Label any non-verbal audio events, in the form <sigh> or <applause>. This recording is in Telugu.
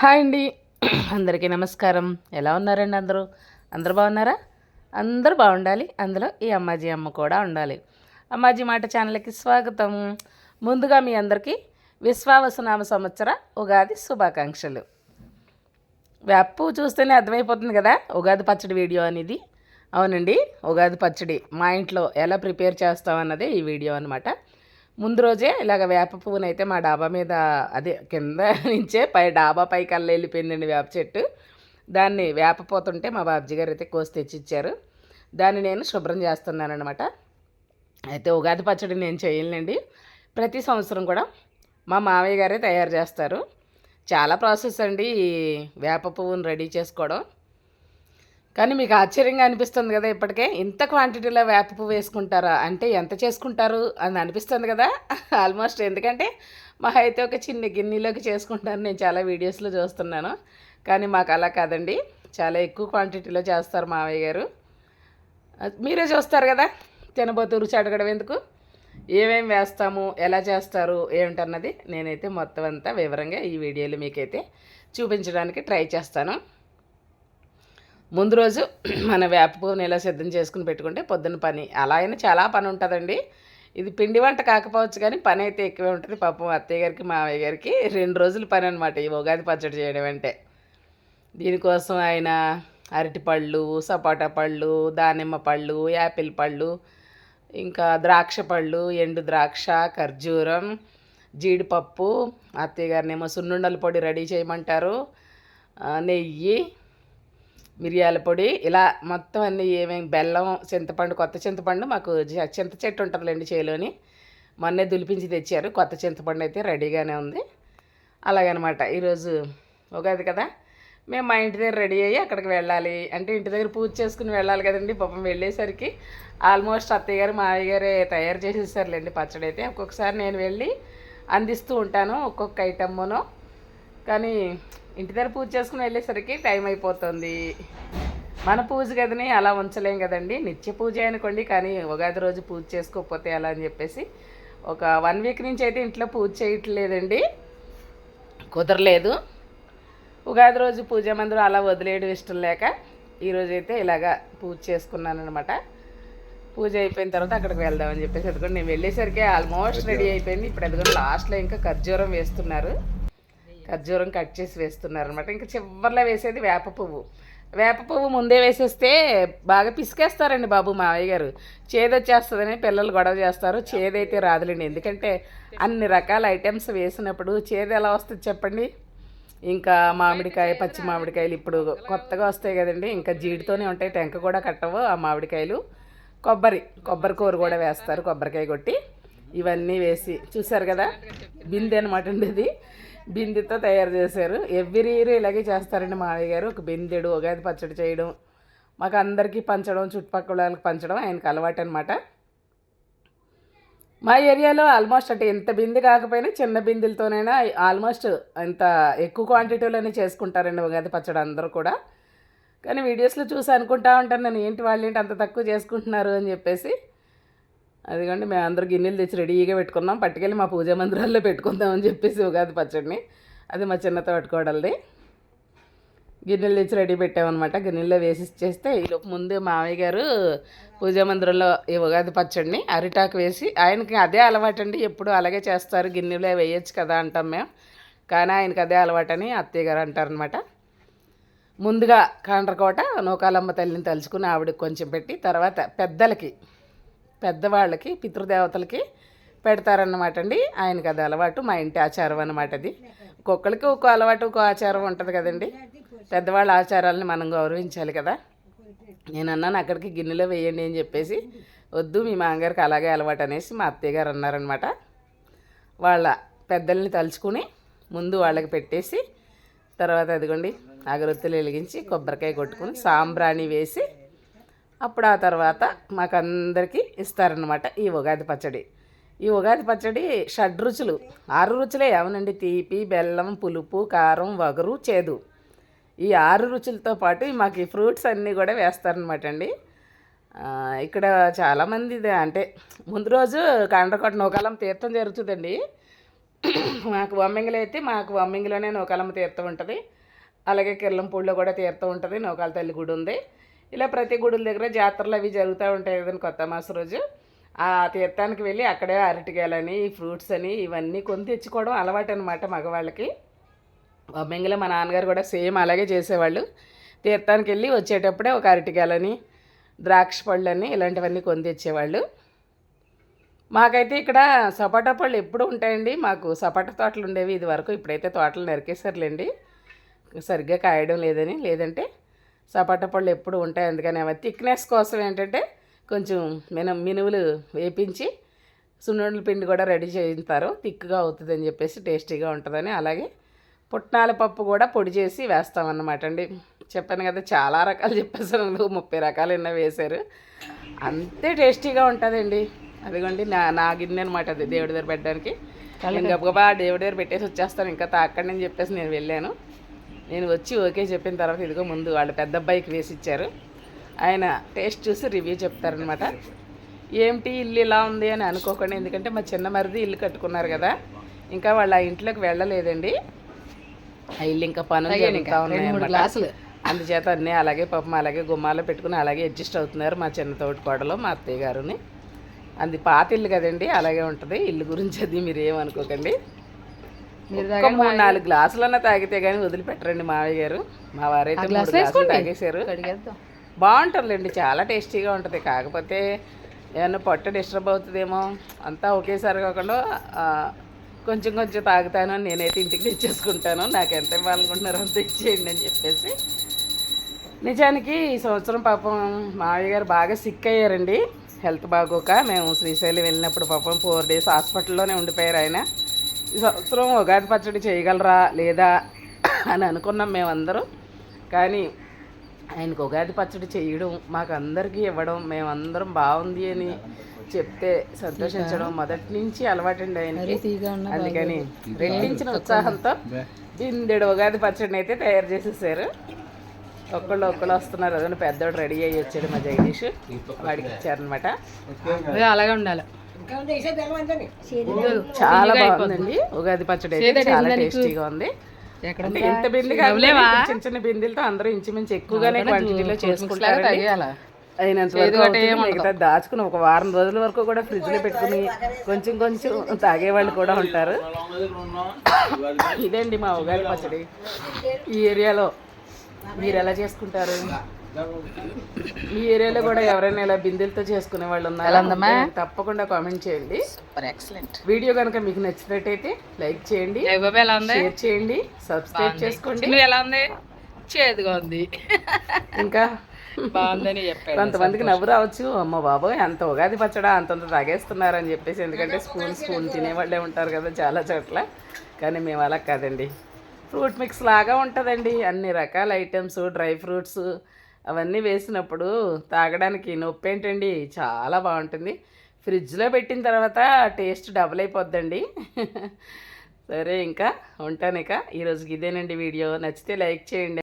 హాయ్ అండి. అందరికీ నమస్కారం. ఎలా ఉన్నారండి అందరూ? అందరూ బాగున్నారా? అందరూ బాగుండాలి. అందులో ఈ అమ్మాజీ అమ్మ కూడా ఉండాలి. అమ్మాజీ మాట ఛానల్కి స్వాగతం. ముందుగా మీ అందరికీ విశ్వావసనామ సంవత్సర ఉగాది శుభాకాంక్షలు. వెప్పు చూస్తేనే అర్థమైపోతుంది కదా ఉగాది పచ్చడి వీడియో అనేది. అవునండి ఉగాది పచ్చడి. మా ఇంట్లో ఎలా ప్రిపేర్ చేస్తామన్నదే ఈ వీడియో అనమాట ముందు రోజే ఇలాగ వేప పువ్వునైతే మా డాబా మీద అదే కింద నుంచే పై డాబా పై కళ్ళ వెళ్ళిపోయిందండి వేప చెట్టు. దాన్ని వేపపోతుంటే మా బాబ్జీ గారు అయితే కోసి తెచ్చిచ్చారు. దాన్ని నేను శుభ్రం చేస్తున్నాను అనమాట అయితే ఉగాది పచ్చడి నేను చేయలేండి ప్రతి సంవత్సరం కూడా మా మావయ్య గారే తయారు చేస్తారు. చాలా ప్రాసెస్ అండి ఈ వేప పువ్వును రెడీ చేసుకోవడం. కానీ మీకు ఆశ్చర్యంగా అనిపిస్తుంది కదా ఇప్పటికే? ఇంత క్వాంటిటీలో వేప పువ్వు వేసుకుంటారా? అంటే ఎంత చేసుకుంటారు? అని అనిపిస్తుంది కదా? ఆల్మోస్ట్ ఎందుకంటే మా అయితే ఒక చిన్న గిన్నెలోకి చేసుకుంటాను. నేను చాలా వీడియోస్లో చూస్తున్నాను. కానీ మాకు అలా కాదండి. చాలా ఎక్కువ క్వాంటిటీలో చేస్తారు మావయ్య గారు. మీరే చూస్తారు కదా? తినబోతు రుచి అడగడం ఎందుకు? ఏమేమి వేస్తాము? ఎలా చేస్తారు? ఏమిటన్నది నేనైతే మొత్తం అంతా వివరంగా ఈ వీడియోలో మీకైతే చూపించడానికి ట్రై చేస్తాను. ముందు రోజు మన వేప పువ్వుని ఇలా సిద్ధం చేసుకుని పెట్టుకుంటే పొద్దున్న పని. అలా అయినా చాలా పని ఉంటుందండి. ఇది పిండి వంట కాకపోవచ్చు కానీ పని అయితే ఎక్కువే ఉంటుంది. పాపం అత్తయ్య గారికి మావయ్య గారికి రెండు రోజుల పని అనమాట ఈ ఉగాది పచ్చడి చేయడం అంటే. దీనికోసం ఆయన అరటిపళ్ళు సపోటా పళ్ళు దానిమ్మ పళ్ళు యాపిల్ పళ్ళు ఇంకా ద్రాక్ష పళ్ళు ఎండు ద్రాక్ష ఖర్జూరం జీడిపప్పు అత్తయ్య గారినేమో సున్నుండల పొడి రెడీ చేయమంటారు. నెయ్యి మిరియాల పొడి ఇలా మొత్తం అన్నీ ఏమేమి బెల్లం చింతపండు కొత్త చింతపండు మాకు చింత చెట్టు ఉంటుందిలేండి చేలోని. మొన్నే దులిపించి తెచ్చారు. కొత్త చింతపండు అయితే రెడీగానే ఉంది. అలాగనమాట. ఈరోజు ఉగాది కదా. మేము మా ఇంటి దగ్గర రెడీ అయ్యి అక్కడికి వెళ్ళాలి. అంటే ఇంటి దగ్గర పూజ చేసుకుని వెళ్ళాలి కదండి పాపం వెళ్ళేసరికి. ఆల్మోస్ట్ అత్తయ్య గారు మావయ్య గారే తయారు చేసేసారులేండి పచ్చడి అయితే ఒక్కొక్కసారి నేను వెళ్ళి అందిస్తూ ఉంటాను ఒక్కొక్క ఐటమ్మును. కానీ ఇంటి దగ్గర పూజ చేసుకుని వెళ్ళేసరికి టైం అయిపోతుంది. మన పూజ గదిని అలా ఉంచలేం కదండి. నిత్య పూజ అనుకోండి కానీ ఉగాది రోజు పూజ చేసుకోకపోతే అలా అని చెప్పేసి ఒక వన్ వీక్ నుంచి అయితే ఇంట్లో పూజ చేయట్లేదండి. కుదరలేదు. ఉగాది రోజు పూజ మందిరం అలా వదిలేయడం ఇష్టం లేక ఈరోజు అయితే ఇలాగా పూజ చేసుకున్నాను అనమాట పూజ అయిపోయిన తర్వాత అక్కడికి వెళ్దామని చెప్పేసి ఎదుగుండి. నేను వెళ్ళేసరికి ఆల్మోస్ట్ రెడీ అయిపోయింది. ఇప్పుడు ఎదుగుండి లాస్ట్లో ఇంకా ఖర్జూరం వేస్తున్నారు. ఖర్జూరం కట్ చేసి వేస్తున్నారు అనమాట ఇంకా చివరిలో వేసేది వేప పువ్వు. వేప పువ్వు ముందే వేసేస్తే బాగా పిసికేస్తారండి బాబు మావయ్య గారు. చేదొచ్చేస్తుందని పిల్లలు గొడవ చేస్తారు. చేదైతే రాదులేండి. ఎందుకంటే అన్ని రకాల ఐటమ్స్ వేసినప్పుడు చేదు ఎలా వస్తుంది చెప్పండి? ఇంకా మామిడికాయ పచ్చి మామిడికాయలు ఇప్పుడు కొత్తగా వస్తాయి కదండి. ఇంకా జీడితోనే ఉంటాయి. టెంక కూడా కట్టవు ఆ మామిడికాయలు. కొబ్బరి కొబ్బరి కూర కూడా వేస్తారు. కొబ్బరికాయ కొట్టి ఇవన్నీ వేసి చూసారు కదా? బిందె అనమాట అండి ఇది. బిందెతో తయారు చేశారు. ఎవ్రీ ఇయర్ ఇలాగే చేస్తారండి మావయ్య గారు. ఒక బిందెడు ఉగాది పచ్చడి చేయడం మాకు అందరికీ పంచడం చుట్టుపక్కల వాళ్ళకి పంచడం ఆయనకు అలవాటు అనమాట మా ఏరియాలో ఆల్మోస్ట్ అంటే ఎంత బిందె కాకపోయినా చిన్న బిందెలతోనైనా ఆల్మోస్ట్ అంత ఎక్కువ క్వాంటిటీలోనే చేసుకుంటారండి ఉగాది పచ్చడి అందరూ కూడా. కానీ వీడియోస్లో చూసి అనుకుంటా ఉంటాను నేను ఏంటి వాళ్ళు ఏంటి అంత తక్కువ చేసుకుంటున్నారు అని చెప్పేసి. అదిగండి మేము అందరూ గిన్నెలు తెచ్చి రెడీగా పెట్టుకున్నాం. పట్టుకెళ్ళి మా పూజా మందిరాల్లో పెట్టుకుందామని చెప్పేసి ఉగాది పచ్చడిని. అది మా చిన్నతో పట్టుకోవడది. గిన్నెలు తెచ్చి రెడీ పెట్టామన్నమాట. గిన్నెల్లో వేసి చేస్తే ఈలోపు ముందు మావయ్య గారు పూజా మందిరంలో ఈ ఉగాది పచ్చడిని అరిటాకు వేసి ఆయనకి అదే అలవాటు అండి ఎప్పుడు అలాగే చేస్తారు. గిన్నెలో వేయచ్చు కదా అంటాం మేము. కానీ ఆయనకి అదే అలవాటని అత్తయ్య గారు అంటారనమాట ముందుగా కాండ్రకోట నూకాలమ్మ తల్లిని తలుచుకుని ఆవిడకి కొంచెం పెట్టి తర్వాత పెద్దలకి పెద్దవాళ్ళకి పితృదేవతలకి పెడతారన్నమాట అండి ఆయనకి అది అలవాటు మా ఇంటి ఆచారం అనమాట అది. ఒక్కొక్కరికి ఒక్కో అలవాటు ఒక్కో ఆచారం ఉంటుంది కదండి. పెద్దవాళ్ళ ఆచారాలని మనం గౌరవించాలి కదా. నేను అన్నాను అక్కడికి గిన్నెలో వేయండి అని చెప్పేసి వద్దు మీ మామగారికి అలాగే అలవాటు అనేసి మా అత్తయ్య గారు అన్నారనమాట వాళ్ళ పెద్దల్ని తలుచుకుని ముందు వాళ్ళకి పెట్టేసి తర్వాత అదిగోండి అగరొత్తులు వెలిగించి కొబ్బరికాయ కొట్టుకుని సాంబ్రాణి వేసి అప్పుడు ఆ తర్వాత మాకందరికీ ఇస్తారనమాట ఈ ఉగాది పచ్చడి. ఈ ఉగాది పచ్చడి షడ్ రుచులు. ఆరు రుచులే అవునండి. తీపి బెల్లం పులుపు కారం వగరు చేదు. ఈ ఆరు రుచులతో పాటు మాకు ఈ ఫ్రూట్స్ అన్నీ కూడా వేస్తారనమాట అండి. ఇక్కడ చాలామంది అంటే ముందు రోజు కాండ్రకోట నూకాలం తీర్థం జరుగుతుందండి. మాకు వమ్మింగిలో అయితే మాకు వమ్మింగిలోనే నూకాలమ్మ తీర్థం ఉంటుంది. అలాగే కిర్లంపూడిలో కూడా తీర్థం ఉంటుంది. నూకాల తల్లి గుడి ఉంది. ఇలా ప్రతి గుడుల దగ్గర జాతరలు అవి జరుగుతూ ఉంటాయి కదండి కొత్త మాస రోజు. ఆ తీర్థానికి వెళ్ళి అక్కడే అరటికాయలని ఫ్రూట్స్ అని ఇవన్నీ కొని తెచ్చుకోవడం అలవాటు అనమాట మగవాళ్ళకి. బొమ్మింగిలో మా నాన్నగారు కూడా సేమ్ అలాగే చేసేవాళ్ళు. తీర్థానికి వెళ్ళి వచ్చేటప్పుడే ఒక అరటికాయలని ద్రాక్ష పళ్ళని ఇలాంటివన్నీ కొని తెచ్చేవాళ్ళు. మాకైతే ఇక్కడ సపోటా పళ్ళు ఎప్పుడు ఉంటాయండి. మాకు సపోటా తోటలు ఉండేవి ఇది వరకు ఇప్పుడైతే తోటలు నరికేసారులేండి సరిగ్గా కాయడం లేదని. లేదంటే సపోటా పళ్ళు ఎప్పుడు ఉంటాయి. అందుకని అవి థిక్నెస్ కోసం ఏంటంటే కొంచెం మిన మినువులు వేపించి సున్నుండల పిండి కూడా రెడీ చేయిస్తారు థిక్గా అవుతుంది అని చెప్పేసి టేస్టీగా ఉంటుందని. అలాగే పుట్నాల పప్పు కూడా పొడి చేసి వేస్తామన్నమాట అండి. చెప్పాను కదా చాలా రకాలు చెప్పేసాను ముప్పై రకాలు ఎన్నో వేశారు. అంతే టేస్టీగా ఉంటుందండి. అదిగోండి నా నా గిన్నె అనమాట అది దేవుడి దగ్గర పెట్టడానికి. నేను గబగబా దేవుడి దగ్గర పెట్టేసి వచ్చేస్తాను. ఇంకా తాకండి అని చెప్పేసి నేను వెళ్ళాను. నేను వచ్చి ఓకే చెప్పిన తర్వాత ఇదిగో ముందు వాళ్ళ పెద్ద అబ్బాయికి వేసి ఇచ్చారు. ఆయన టేస్ట్ చూసి రివ్యూ చెప్తారనమాట ఏమిటి ఇల్లు ఇలా ఉంది అని అనుకోకండి ఎందుకంటే మా చిన్న మరిది ఇల్లు కట్టుకున్నారు కదా. ఇంకా వాళ్ళు ఆ ఇంట్లోకి వెళ్ళలేదండి. ఆ ఇల్లు ఇంకా పనులు జరుగుతూ ఉన్నాయి. అందుచేత అన్నీ అలాగే పాపం అలాగే గుమ్మాలో పెట్టుకుని అలాగే అడ్జస్ట్ అవుతున్నారు మా చిన్న తోటి కోడలు మా అత్తయ్య గారుని. అది పాత ఇల్లు కదండి అలాగే ఉంటుంది. ఇల్లు గురించి అది మీరు ఏమనుకోకండి. ఒక్క మూడు నాలుగు గ్లాసులన్నా తాగితే కానీ వదిలిపెట్టరండి మావయ్య గారు. మా వారైతే మూడు గ్లాసులు తాగేశారు. బాగుంటుందండి చాలా టేస్టీగా ఉంటుంది. కాకపోతే ఏమన్నా పొట్ట డిస్టర్బ్ అవుతుందేమో అంతా ఒకేసారి కాకుండా కొంచెం కొంచెం తాగుతాను నేనైతే ఇంటికి తెచ్చేసుకుంటాను. నాకు ఎంత ఇవ్వాలనుకుంటున్నారో అంత ఇచ్చేయండి అని చెప్పేసి. నిజానికి ఈ సంవత్సరం పాపం మావయ్య గారు బాగా సిక్ అయ్యారండి. హెల్త్ బాగోక మేము శ్రీశైలం వెళ్ళినప్పుడు పాపం ఫోర్ డేస్ హాస్పిటల్లోనే ఉండిపోయారు ఆయన. ఈ సంవత్సరం ఉగాది పచ్చడి చేయగలరా లేదా అని అనుకున్నాం మేమందరం. కానీ ఆయనకు ఉగాది పచ్చడి చేయడం మాకు అందరికీ ఇవ్వడం మేమందరం బాగుంది అని చెప్తే సంతోషించడం మొదటి నుంచి అలవాటండి ఆయనకి. అందుకని రెట్టించిన ఉత్సాహంతో బిందెడు ఉగాది పచ్చడిని అయితే తయారు చేసేసారు. ఒక్కళ్ళు ఒక్కళ్ళు వస్తున్నారు. అదే పెద్దోడు రెడీ అయ్యి వచ్చాడు మా జగదీష్. వాడికి ఇచ్చారనమాట అలాగే ఉండాలి. చాలా బాగుందండి. ఉగాది పచ్చడి అయితే చాలా టేస్టీగా ఉంది. ఎంత బింది చిన్న చిన్న బిందెలతో అందరూ ఇంచుమించు ఎక్కువగానే క్వాంటిటీలో చేసుకుంటారు అయినంత. మిగతా దాచుకుని ఒక వారం రోజుల వరకు కూడా ఫ్రిడ్జ్లో పెట్టుకుని కొంచెం కొంచెం తాగేవాళ్ళు కూడా ఉంటారు. ఇదండి మా ఉగాది పచ్చడి. ఈ ఏరియాలో మీరు ఎలా చేసుకుంటారు? ఈ ఏరియాలో కూడా ఎవరైనా ఇలా బిందెలతో చేసుకునే వాళ్ళు ఉన్నారా? తప్పకుండా కామెంట్ చేయండి. ఎక్సలెంట్. వీడియో కనుక మీకు నచ్చినట్టయితే లైక్ చేయండి షేర్ చేయండి సబ్స్క్రైబ్ చేసుకోండి. ఎలా ఉంది? చేదుగా ఉంది. ఇంకా? బాగుందని చెప్పాడు. కొంతమందికి నవ్వు రావచ్చు. అమ్మ బాబోయ్ అంత ఉగాది పచ్చడా అంతంత తాగేస్తున్నారని చెప్పేసి ఎందుకంటే స్పూన్ స్పూన్ తినేవాళ్ళే ఉంటారు కదా చాలా చోట్ల. కానీ మేము అలా కాదండి. ఫ్రూట్ మిక్స్ లాగా ఉంటుందండి. అన్ని రకాల ఐటమ్స్ డ్రై ఫ్రూట్స్ అవన్నీ వేసినప్పుడు తాగడానికి నొప్పి ఏంటండి? చాలా బాగుంటుంది. ఫ్రిడ్జ్లో పెట్టిన తర్వాత టేస్ట్ డబుల్ అయిపోద్దండి. <laughs> సరే ఇంకా ఉంటాను ఇక ఈరోజుకి ఇదేనండి వీడియో. నచ్చితే లైక్ చేయండి.